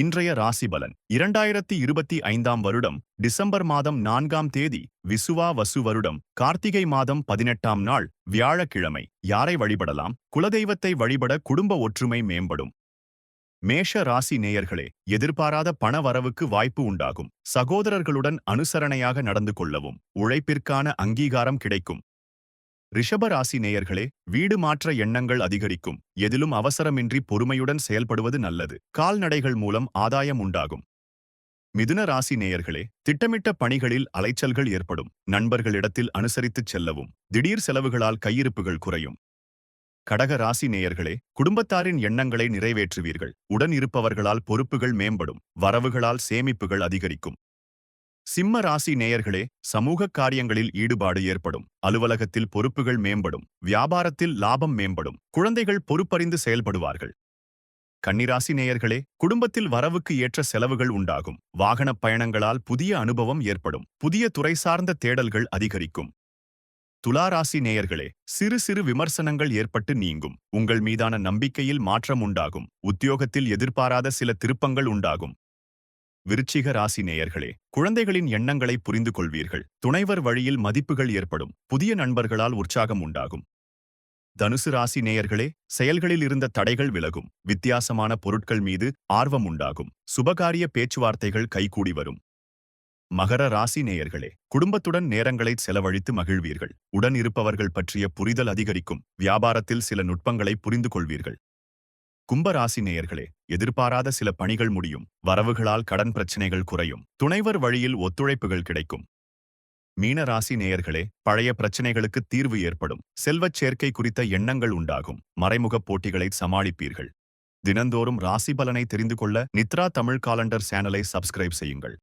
இன்றைய ராசி பலன் இரண்டாயிரத்தி இருபத்தி ஐந்தாம் வருடம் டிசம்பர் மாதம் நான்காம் தேதி விசுவா வசு வருடம். கார்த்திகை மாதம் பதினெட்டாம் நாள் வியாழக்கிழமை. யாரை வழிபடலாம்? குலதெய்வத்தை வழிபட குடும்ப ஒற்றுமை மேம்படும். மேஷ ராசி நேயர்களே எதிர்பாராத பண வரவுக்கு வாய்ப்பு உண்டாகும். சகோதரர்களுடன் அனுசரணையாக நடந்து கொள்ளவும் உழைப்பிற்கான அங்கீகாரம் கிடைக்கும். ரிஷப ராசி நேயர்களே வீடு மாற்ற எண்ணங்கள் அதிகரிக்கும். எதிலும் அவசரமின்றி பொறுமையுடன் செயல்படுவது நல்லது. கால்நடைகள் மூலம் ஆதாயம் உண்டாகும். மிதுன ராசி நேயர்களே திட்டமிட்ட பணிகளில் அலைச்சல்கள் ஏற்படும். நண்பர்களிடத்தில் அனுசரித்துச் செல்லவும். திடீர் செலவுகளால் கையிருப்புகள் குறையும். கடக ராசி நேயர்களே குடும்பத்தாரின் எண்ணங்களை நிறைவேற்றுவீர்கள். உடன் இருப்பவர்களால் பொறுப்புகள் மேம்படும். வரவுகளால் சேமிப்புகள் அதிகரிக்கும். சிம்ம ராசி நேயர்களே சமூக காரியங்களில் ஈடுபாடு ஏற்படும். அலுவலகத்தில் பொறுப்புகள் மேம்படும். வியாபாரத்தில் லாபம் மேம்படும். குழந்தைகள் பொறுப்பறிந்து செயல்படுவார்கள். கன்னிராசி நேயர்களே குடும்பத்தில் வரவுக்கு ஏற்ற செலவுகள் உண்டாகும். வாகனப் பயணங்களால் புதிய அனுபவம் ஏற்படும். புதிய துறை சார்ந்த தேடல்கள் அதிகரிக்கும். துளாராசி நேயர்களே சிறு சிறு விமர்சனங்கள் ஏற்பட்டு நீங்கும். உங்கள் மீதான நம்பிக்கையில் மாற்றம் உண்டாகும். உத்தியோகத்தில் எதிர்பாராத சில திருப்பங்கள் உண்டாகும். விருச்சிக ராசி நேயர்களே குழந்தைகளின் எண்ணங்களை புரிந்து கொள்வீர்கள் துணைவர் வழியில் மதிப்புகள் ஏற்படும். புதிய நண்பர்களால் உற்சாகம் உண்டாகும். தனுசு ராசி நேயர்களே செயல்களில் இருந்த தடைகள் விலகும். வித்தியாசமான பொருட்கள் மீது ஆர்வம் உண்டாகும். சுபகாரிய பேச்சுவார்த்தைகள் கைகூடி வரும். மகர ராசி நேயர்களே குடும்பத்துடன் நேரங்களை செலவழித்து மகிழ்வீர்கள். உடன் இருப்பவர்கள் பற்றிய புரிதல் அதிகரிக்கும். வியாபாரத்தில் சில நுட்பங்களை புரிந்து கொள்வீர்கள் கும்பராசி நேயர்களே எதிர்பாராத சில பணிகள் முடியும். வரவுகளால் கடன் பிரச்சினைகள் குறையும். துணைவர் வழியில் ஒத்துழைப்புகள் கிடைக்கும். மீன ராசி நேயர்களே பழைய பிரச்சினைகளுக்கு தீர்வு ஏற்படும். செல்வச் சேர்க்கை குறித்த எண்ணங்கள் உண்டாகும். மறைமுகப் போட்டிகளை சமாளிப்பீர்கள். தினந்தோறும் ராசி பலனை தெரிந்து கொள்ள நித்ரா தமிழ் காலண்டர் சேனலை சப்ஸ்கிரைப் செய்யுங்கள்.